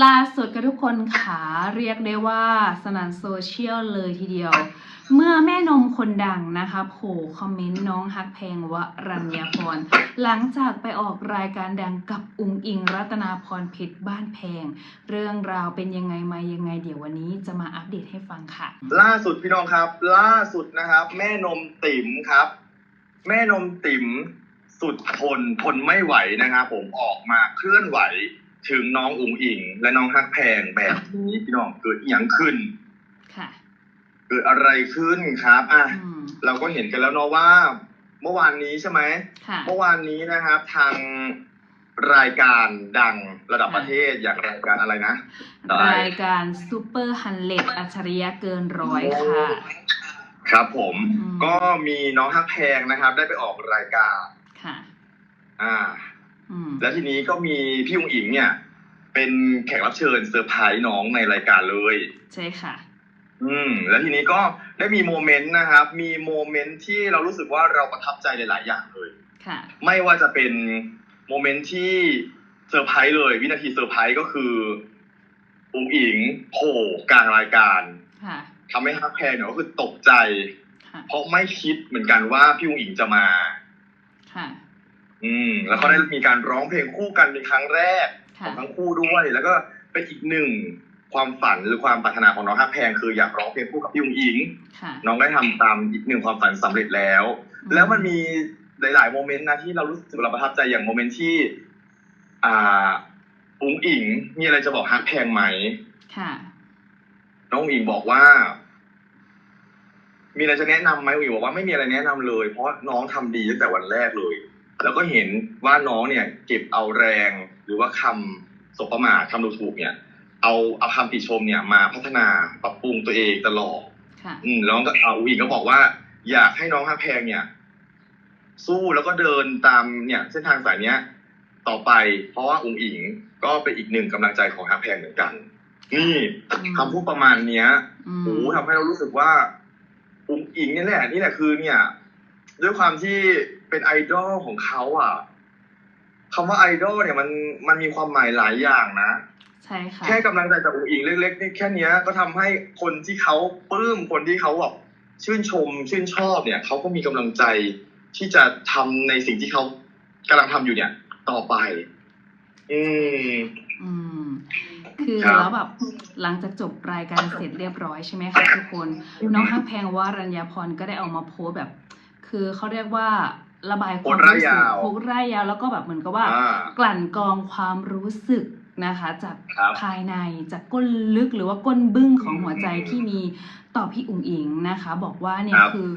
ล่าสุดกับทุกคนขาเรียกได้ว่าสนันโซเชียลเลยทีเดียว เมื่อแม่นมคนดังนะคะโผล่คอมเมนต์น้องฮักแพลงวรัญญาพร หลังจากไปออกรายการดังกับอุงอิงรัตนาพรเพชรบ้านแพง เรื่องราวเป็นยังไงมายังไง เดี๋ยววันนี้จะมาอัปเดตให้ฟังค่ะ ล่าสุดพี่น้องครับ ล่าสุดนะครับ แม่นมติ๋มครับ แม่นมติ๋มสุดทนทนไม่ไหวนะครับผมออกมาเคลื่อนไหว ถึงน้องอุ๋งอิง และน้องฮักแพงแบบนี้พี่น้องเกิดอหย่างขึ้นค่ะ เกิดอะไรขึ้นครับอะอืมเราก็เห็นกันแล้วเนาะว่า เมื่อวานนี้ใช่ไหมค่ะเมื่อวานนี้นะครับ ทางรายการดังระดับประเทศอย่างรายการอะไรนะ รายการซูเปอร์ฮันเลดอัจฉริยะเกินร้อยค่ะ ครับผมอืมก็มีน้องฮักแพงนะครับ ได้ไปออกรายการค่ะ อ่าอืม แล้วทีนี้ก็มีพี่อุงอิงเนี่ย เป็นแขกรับเชิญเซอร์ไพรส์น้องในรายการเลย ใช่ค่ะ อืม แล้วทีนี้ก็ได้มีโมเมนต์นะครับ มีโมเมนต์ที่เรารู้สึกว่าเราประทับใจหลาย ๆ อย่างเลย ค่ะ ไม่ว่าจะเป็นโมเมนต์ที่เซอร์ไพรส์เลย วินาทีเซอร์ไพรส์ก็คืออุงอิงโผล่กลางรายการค่ะทำให้ฮักแพงเนี่ยก็คือตกใจค่ะเพราะไม่คิดเหมือนกันว่าพี่อุงอิงจะมา ค่ะ อืมแล้วก็ได้มีการร้องเพลงคู่กันเป็นครั้งแรกขค่ะองทั้งคู่ด้วย แล้วก็เป็นอีกหนึ่งความฝันหรือความปรารถนาของน้องฮักแพงคืออยากร้องเพลงคู่กับพี่อุงอิงค่ะน้องได้ทำตามอีกหนึ่งความฝันสำเร็จแล้ว แล้วมันมีหลาย ๆ โมเมนต์นะที่เรารู้สึกเราประทับใจอย่างโมเมนต์ที่ อ่าอุงอิงมีอะไรจะบอกฮักแพงไหมค่ะน้องอุงอิงบอกว่า มีอะไรจะแนะนำไหมอุงอิงบอกว่าไม่มีอะไรแนะนำเลย เพราะน้องทำดีตั้งแต่วันแรกเลย แล้วก็เห็นว่าน้องเนี่ยเก็บเอาแรงหรือว่าคำสบประมาทคำดูถูกเนี่ย เอาเอาคำติชมเนี่ยมาพัฒนาปรับปรุงตัวเองตลอดค่ะอืมแล้วก็เอาอุ๋งอิงก็บอกว่า อยากให้น้องฮักแพงเนี่ย สู้แล้วก็เดินตามเนี่ย เส้นทางสายเนี้ย ต่อไป เพราะว่าอุ๋งอิงก็เป็นอีกหนึ่งกำลังใจของฮักแพงเหมือนกัน นี่อืมคำพูดประมาณเนี้ยอืมโอ้โหทำให้เรารู้สึกว่าอุ๋งอิงนี่แหละนี่แหละคือเนี่ย ด้วยความที่เป็นไอดอลของเขาอะคำว่าไอดอลเนี่ยมันมันมีความหมายหลายอย่างนะ ใช่ค่ะ แค่กำลังใจจากอุ๋งอิงเล็กๆนี่แค่เนี้ย ก็ทำให้คนที่เขาปลื้มคนที่เขาแบบชื่นชม ชื่นชอบเนี่ยเขาก็มีกำลังใจที่จะทำในสิ่งที่เขากำลังทำอยู่เนี่ย ต่อไป อืม อืม คือครับ แล้วแบบหลังจากจบรายการเสร็จเรียบร้อยใช่ไหมคะทุกคน น้องฮักแพงว่ารัญญาพรก็ได้ออกมาโพสต์แบบ คือเขาเรียกว่าระบายความรู้สึกโพสต์ร่ายยาวแล้วก็แบบเหมือนกับว่าอ่ากลั่นกรองความรู้สึกนะคะ จากครับภายในจากก้นลึกหรือว่าก้นบึ้งของอืมหัวใจที่มีต่อพี่อุ๋งอิงนะคะ บอกว่าเนี่ยครับคือ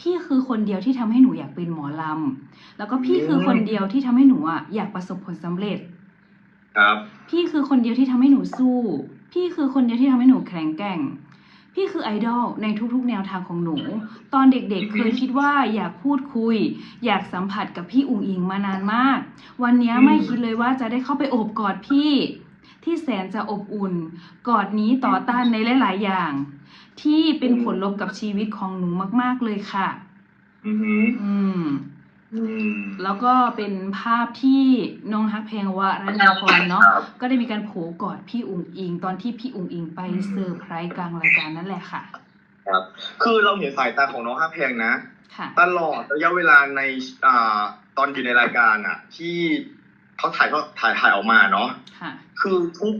พี่คือคนเดียวที่ทำให้หนูอยากเป็นหมอลำแล้วก็พี่คือมคนเดียวที่ทำให้หนูอะอยากประสบผลสำเร็จ ครับ พี่คือคนเดียวที่ทำให้หนูสู้ พี่คือคนเดียวที่ทำให้หนูแข็งแกร่ง พี่คือไอดอลในทุกๆ แนวทางของหนู ตอนเด็กๆ เคยคิดว่าอยากพูดคุย อยากสัมผัสกับพี่อุ๋งอิงมานานมาก วันนี้ไม่คิดเลยว่าจะได้เข้าไปโอบกอดพี่ ที่แสนจะอบอุ่น กอดนี้ต่อต้านในหลายๆ อย่าง ที่เป็นผลลบกับชีวิตของหนูมาก ๆเลยค่ะ อือหืออืมอืม แล้วก็เป็นภาพที่น้องฮักแพงวะรัญญาพรเนาะครับก็ได้มีการโผกอดพี่อุ๋งอิง ตอนที่พี่อุ๋งอิงไปอืมเซอร์ไพรส์กลางรายการนั่นแหละค่ะ ครับ คือเราเห็นสายตาของน้องฮักแพงนะค่ะตลอดระยะเวลาในอ่าตอนอยู่ในรายการอะ ที่เขาถ่ายเขาถ่ายถ่ายออกมาเนาะค่ะคือทุก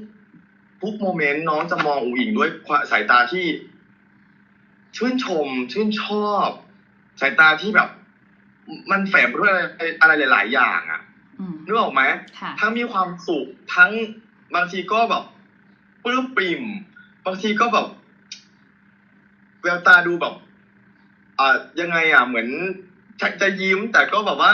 ทุกโมเมนต์น้องจะมองอุ๋งอิงด้วยความสายตาที่ ชื่นชม ชื่นชอบ สายตาที่แบบ มันแฝงไปด้วยอะไรอะไรหลาย ๆ อย่างอะอืมนึกออกไหม ค่ะ ทั้งมีความสุขทั้งบางทีก็แบบปลื้มปริ่ม บางทีก็แบบแววตาดูแบบอ่ายังไงอะ เหมือนจะจะยิ้ม แต่ก็แบบว่า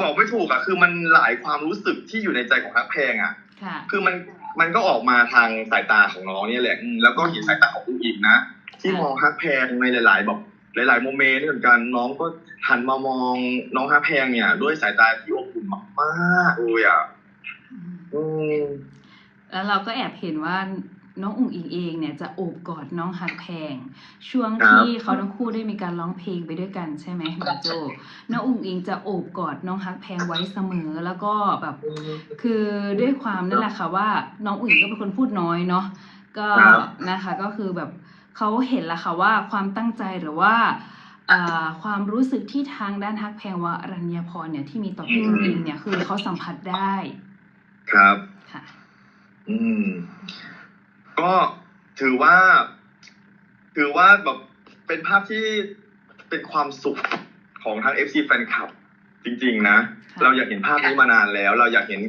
บอกไม่ถูกอะ คือมันหลายความรู้สึกที่อยู่ในใจของฮักแพงอะ ค่ะ คือมันมันก็ออกมาทางสายตาของน้องเนี่ยแหละอืมแล้วก็เห็นสายตาของผู้หญิงนะที่มองฮักแพงในหลาย ๆ แบบ หลายๆโมเมนต์เหมือนกันน้องก็หันมามองน้องฮักแพงเนี่ยด้วยสายตาที่อบอุ่นมากๆเลยอะอืมอืมแล้วเราก็แอบเห็นว่าน้องอุ๋งอิงเองเนี่ยจะโอบกอดน้องฮักแพง ช่วงครับที่เขาทั้งคู่ได้มีการร้องเพลงไปด้วยกันใช่ไหมหมาโจน้องอุ๋งอิงจะโอบกอดน้องฮักแพงไว้เสมอแล้วก็แบบ คือด้วยความนั่นแหละค่ะว่า น้องอุ๋งอิงก็เป็นคนพูดน้อยเนาะก็ครับนะคะก็คือแบบ เขาเห็นแล้วค่ะว่าความตั้งใจหรือว่าอ่าความรู้สึกที่ทางด้านฮักแพงวรัญญาพรเนี่ยที่มีต่อพี่อุ๋งอิงเนี่ยคือเขาสัมผัสได้ ครับค่ะ อืม ก็ถือว่า ถือว่าแบบเป็นภาพที่เป็นความสุขของทาง FC แฟนคลับ จริง ๆนะค่ะเราอยากเห็นภาพนี้มานานแล้ว เราอยากเห็น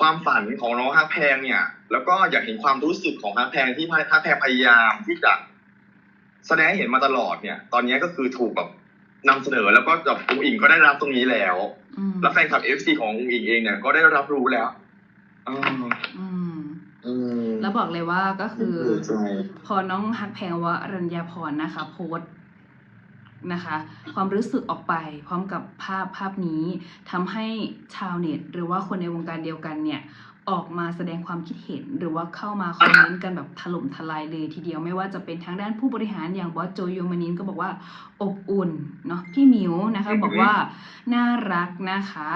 ความฝันของน้องฮักแพงเนี่ย แล้วก็อยากเห็นความรู้สึกของฮักแพงที่ฮักแพงพยายามที่จะแสดงให้เห็นมาตลอดเนี่ย ตอนนี้ก็คือถูกแบบนำเสนอแล้วก็แบบอุ้งอิงก็ได้รับตรงนี้แล้ว อืมแล้วแฟนคลับ FC ของอุ้งอิงเองเนี่ยก็ได้รับรู้แล้วอืมอืมอืมแล้วบอกเลยว่าก็คือใช่พอน้องฮักแพงวรัญญาพรนะคะ โพสต์ นะคะ ความรู้สึกออกไปพร้อมกับภาพภาพนี้ทำให้ชาวเน็ต หรือว่าคนในวงการเดียวกันเนี่ยออกมาแสดงความคิดเห็นหรือว่าเข้ามาคอมเมนต์กันแบบถล่มทลายเลยทีเดียวไม่ว่าจะเป็นทางด้านผู้บริหารอย่างบอสโจโยมานินก็บอกว่าอบอุ่นเนาะพี่หมิวนะคะบอกว่าน่ารักนะคะ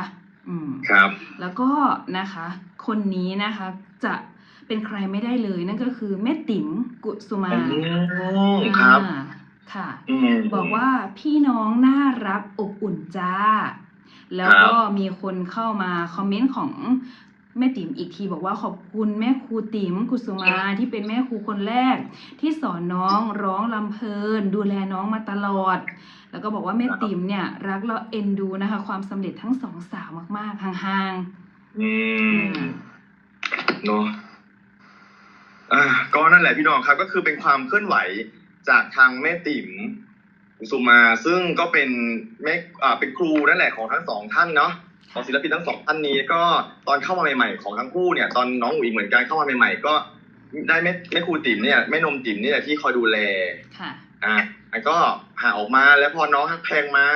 อืมครับ แล้วก็นะคะ คนนี้นะคะจะเป็นใครไม่ได้เลยนั่นก็คือแม่ติ๋มกุสุมาอืมครับอ่า ค่ะอืมบอกว่าพี่น้องน่ารักอบอุ่นจ้า แล้วก็มีคนเข้ามาคอมเมนต์ของแม่ติ๋มอีกทีบอกว่าขอบคุณแม่ครูติ๋มกุสุมาที่เป็นแม่ครูคนแรก ที่สอนน้องร้องลำเพลิน ดูแลน้องมาตลอด แล้วก็บอกว่าแม่ติ๋มเนี่ยรักและเอ็นดูนะคะ ความสำเร็จทั้งสองสาวมากๆห่างๆอืมอืมเนาะอ่าก็นั่นแหละพี่น้องครับ ก็คือเป็นความเคลื่อนไหว จากทางแม่ติ๋มกุสุมา ซึ่งก็เป็นแม่อ่าเป็นครูนั่นแหละของทั้งสองท่านเนาะของศิลปินทั้งสองท่านนี้ก็ตอนเข้ามาใหม่ๆ ของทั้งคู่เนี่ยตอนน้องอุ๋งอิงเหมือนกันเข้ามาใหม่ๆ ก็ได้แม่แม่ครูติ๋มเนี่ยแม่นมติ๋มนี่แหละที่คอยดูแลค่ะ อะแล้วก็หาออกมาแล้วพอน้องฮักแพงมา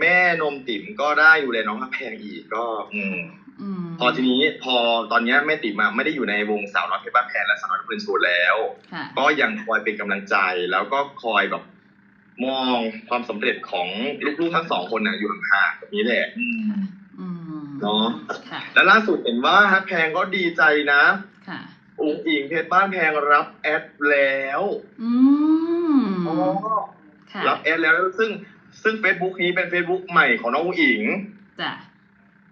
แม่นมติ๋มก็ได้ดูแลน้องฮักแพงอีกก็ อืมอืม พอทีนี้พอตอนเนี้ยแม่ติ๋มอะไม่ได้อยู่ในวงสาวน้อยเพชรบ้านแพงและสาวน้อยเพลินโชว์แล้วค่ะก็ยังคอยเป็นกำลังใจแล้วก็คอยแบบมองความสำเร็จของลูกๆทั้งสองคนน่ะอยู่ห่างๆแบบนี้แหละอืมอืมเนาะค่ะแล้วล่าสุดเห็นว่าฮักแพงก็ดีใจนะค่ะอุ๋งอิงเพชรบ้านแพงรับแอดแล้วอืมค่ะรับแอดแล้วซึ่งซึ่ง Facebook นี้เป็น Facebook ใหม่ของน้องอุ๋งอิงจ้ะ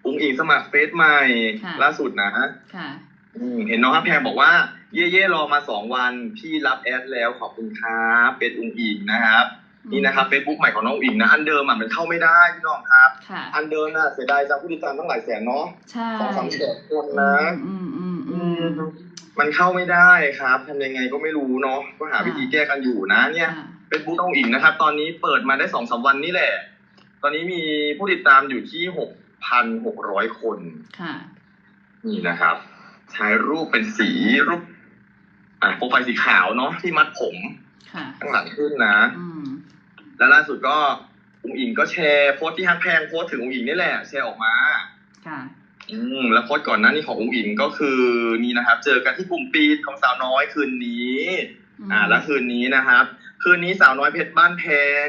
อุ๋งอิงสมัครเฟซใหม่ ค่ะ ล่าสุดนะค่ะ อืมเห็นน้องฮับแพงบอกว่า เย่เย่รอมาสองวัน พี่รับแอดแล้วขอบคุณครับเป็นอุ๋งอิงนะครับ นี่นะครับ Facebook ใหม่ของน้องอุ๋งอิงนะ อันเดิมอะมันเข้าไม่ได้พี่น้องครับ ค่ะ อันเดิมน่ะเสียดายจังผู้ติดตามตั้งหลายแสนเนาะใช่สองสามแสนคนนะ อืมอืมอือืมมมันเข้าไม่ได้ครับทำยังไงก็ไม่รู้เนาะก็หาวิธีแก้กันอยู่นะ เนี่ย ค่ะเป็นบุ๊กน้องอิงนะครับ ตอนนี้เปิดมาได้สองสามวันนี่แหละ ตอนนี้มีผู้ติดตามอยู่ที่หก พันหกร้อยคนค่ะนี่นะครับใช้รูปเป็นสีรูป อะโปรไฟล์สีขาวเนาะที่มัดผมค่ะข้างหลังขึ้นนะอืมแล้วล่าสุดก็อุ๋งอิงก็แชร์โพสต์ที่ฮักแพงโพสต์ถึงอุ๋งอิงนี่แหละ แชร์ออกมา ค่ะ อืม แล้วโพสต์ก่อนหน้านี้ของอุ๋งอิงก็คือนี่นะครับ เจอกันที่กลุ่มปีดของสาวน้อยคืนนี้ อ่า แล้วคืนนี้นะครับ คืนนี้สาวน้อยเพชรบ้านแพง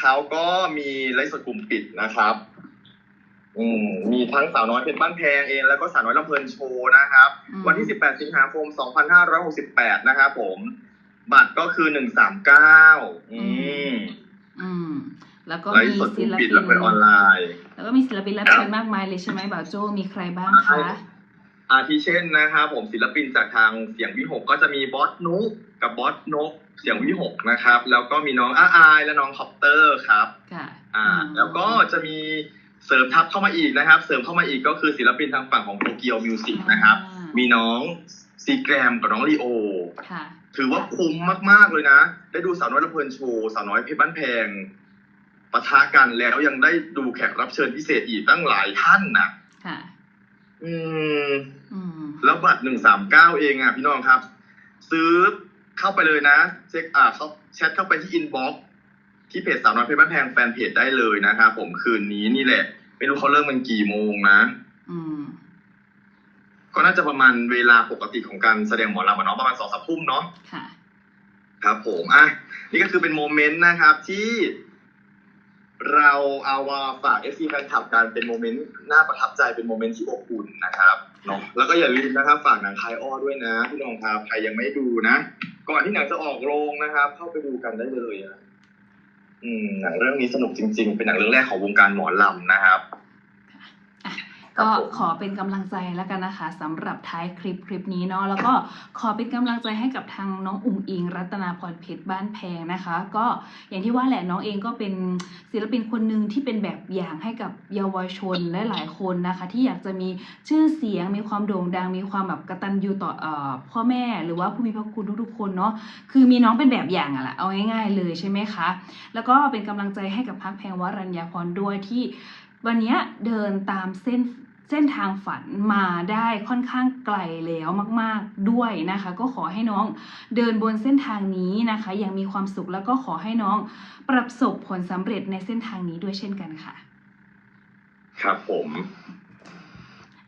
เขาก็มีไลฟ์สดกลุ่มปิดนะครับ อืมมีทั้งสาวน้อยเพชรบ้านแพงเองแล้วก็สาวน้อยลำเพลินโชว์นะครับ อืม วันที่ 18 สิงหาคม 2568 นะครับผม บัตรก็คือ 139 อืมอืม แล้วก็ไลมีฟ์สดกศิลุ่มลปิดปินแล้วเป็นออนไลน์ แล้วก็มีศิลปินรับเชิญมากมายเลยใช่ไหมบ่าวโจมีใครบ้างคะ อาทิเช่นนะครับผมศิลปินจากทางเสียงวิหกก็จะมีบอสนุกกับบอสนกเสียงวิหกนะครับ แล้วก็มีน้องอาอายและน้องคอปเตอร์ครับ ค่ะอ่า แล้วก็จะมี เสริมทับเข้ามาอีกนะครับ เสริมเข้ามาอีกก็คือศิลปินทางฝั่งของโตเกียวมิวสิกนะครับ อ่ามีน้องซีแกรมกับน้องลีโอ ค่ะ ถือว่าคุ้มมาก ๆ เลยนะ ได้ดูสาวน้อยละเพลินโชว์สาวน้อยเพชรบ้านแพงปะทะกันแล้วยังได้ดูแขกรับเชิญพิเศษอีกตั้งหลายท่านนะค่ะ อืม อืม แล้วบัตรหนึ่งสามเก้าเองอะพี่น้องครับ ซื้อเข้าไปเลยนะ เช็คอ่าเขาแชทเข้าไปที่อินบ็อก ที่เพจสาวน้อยเพชรบ้านแพงแฟนเพจได้เลยนะครับผมคืนนี้นี่แหละ ไม่รู้เขาเริ่มมันกี่โมงนะอืม ก็น่าจะประมาณเวลาปกติของการแสดงหมอลำอะเนาะประมาณสองสามทุ่มเนาะ ค่ะ ครับผมอะนี่ก็คือเป็นโมเมนต์นะครับที่เราเอามาฝากเอฟซีแฟนคลับกันเป็นโมเมนต์น่าประทับใจเป็นโมเมนต์ที่อบอุ่นนะครับเนาะแล้วก็อย่าลืมนะครับฝากหนังคายอ้อด้วยนะพี่น้องครับใครยังไม่ดูนะ ก่อนที่หนังจะออกโรงนะครับ เข้าไปดูกันได้เลยอะอืม หนังเรื่องนี้สนุกจริง ๆ เป็นหนังเรื่องแรกของวงการหมอลำนะครับ ก็ขอเป็นกำลังใจแล้วกันนะคะสำหรับท้ายคลิปคลิปนี้เนาะแล้วก็ขอเป็นกำลังใจให้กับทางน้องอุ๋งอิง รัตนาพรเพชรบ้านแพงนะคะ ก็อย่างที่ว่าแหละน้องเองก็เป็นศิลปินคนหนึ่งที่เป็นแบบอย่างให้กับเยาวชนและหลายคนนะคะ ที่อยากจะมีชื่อเสียงมีความโด่งดังมีความแบบกตัญญูต่อเอ่อพ่อแม่หรือว่าผู้มีพระคุณทุกๆคนเนาะคือมีน้องเป็นแบบอย่างอะแหละเอาง่ายๆเลยใช่ไหมคะ แล้วก็เป็นกำลังใจให้กับพักแพงวรัญญาพรด้วยที่ วันเนี้ยเดินตามเส้นเส้นทางฝันมาได้ค่อนข้างไกลแล้วมาก ๆด้วยนะคะ ก็ขอให้น้องเดินบนเส้นทางนี้นะคะ อย่างมีความสุขแล้วก็ขอให้น้องประสบผลสำเร็จในเส้นทางนี้ด้วยเช่นกันค่ะ ครับผม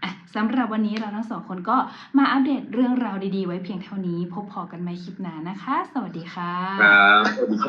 อะสำหรับวันนี้เราทั้งสองคนก็มาอัปเดตเรื่องราวดีๆ ไว้เพียงเท่านี้ พบพอกันใหม่คลิปหน้านะคะ สวัสดีค่ะครับสวัสดีครับ